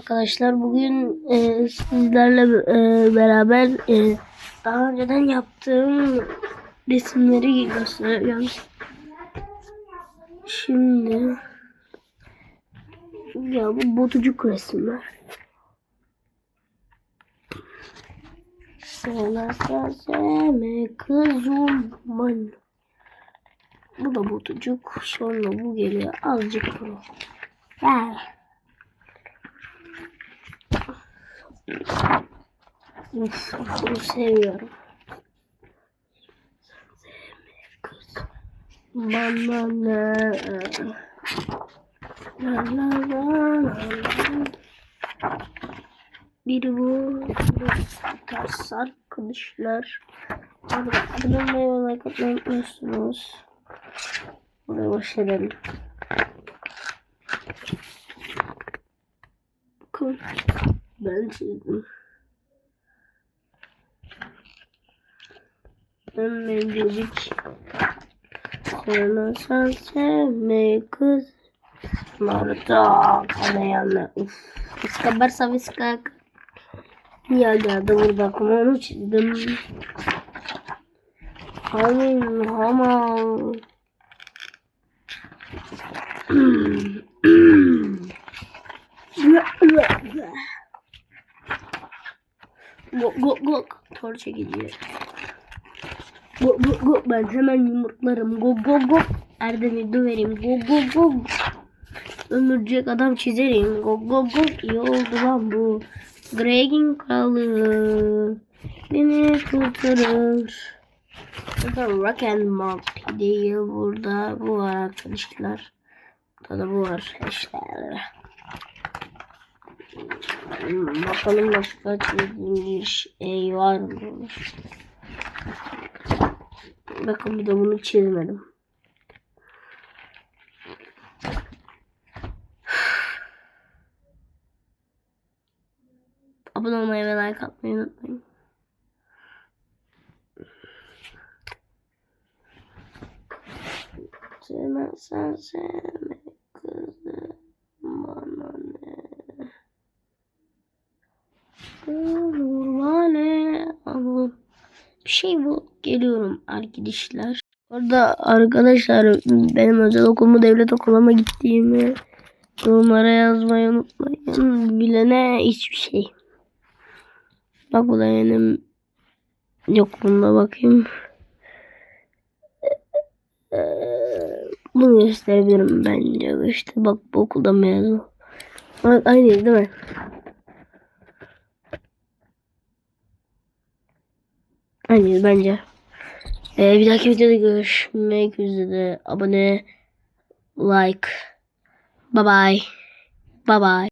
Arkadaşlar bugün e, sizlerle e, beraber e, daha önceden yaptığım resimleri göstereceğim. Şimdi ya bu botucuk resimler. Sana seseme kızım ben. Bu da botucuk. Sonra bu geliyor. Azıcık bunu. Ver. Uf, bunu seviyorum. Bana ne? La la la la la. Biri bu. Ters arkadaşlar. Abone olmayı atmayı unutmuyorsunuz. Buraya başlayalım. Bakın. Ben çizdim. Ben mevcut. Sana sen sevme kız. Marta kanayanla. Uf. Iskabarsa viskak. Geldi burada onu çizdim. Amin hamal. Go go go. Torça gidiyor. Go go go. Ben hemen yumurtlarım. Go go go. Erdem'i döverim. Go go go. Ömürcek adam çizerim. Go go go. İyi oldu lan bu. Greg'in kralı. Beni kurtarır. Burada Rock and Monkey değil burada. Bu var arkadaşlar. Burada da bu var işte. Hmm, Bakalım başka çizdiğim bir şey var mı? Bakın bir de bunu çizmedim. Abone olmayı ve like atmayı unutmayın. Sevme sen sevme Ama bir şey bu geliyorum arkadaşlar. Orada arkadaşlar benim özel okulumu devlet okuluma gittiğimi yorumlara yazmayı unutmayın. Bilene hiçbir şey. Bak bu da benim yok bunda bakayım. Bunu gösterebilirim bence. İşte bak bu okulda mezun. Bak aynı değil mi? Aynı bence. Ee, bir dahaki videoda görüşmek üzere. Abone, like. Bye bye. Bye bye.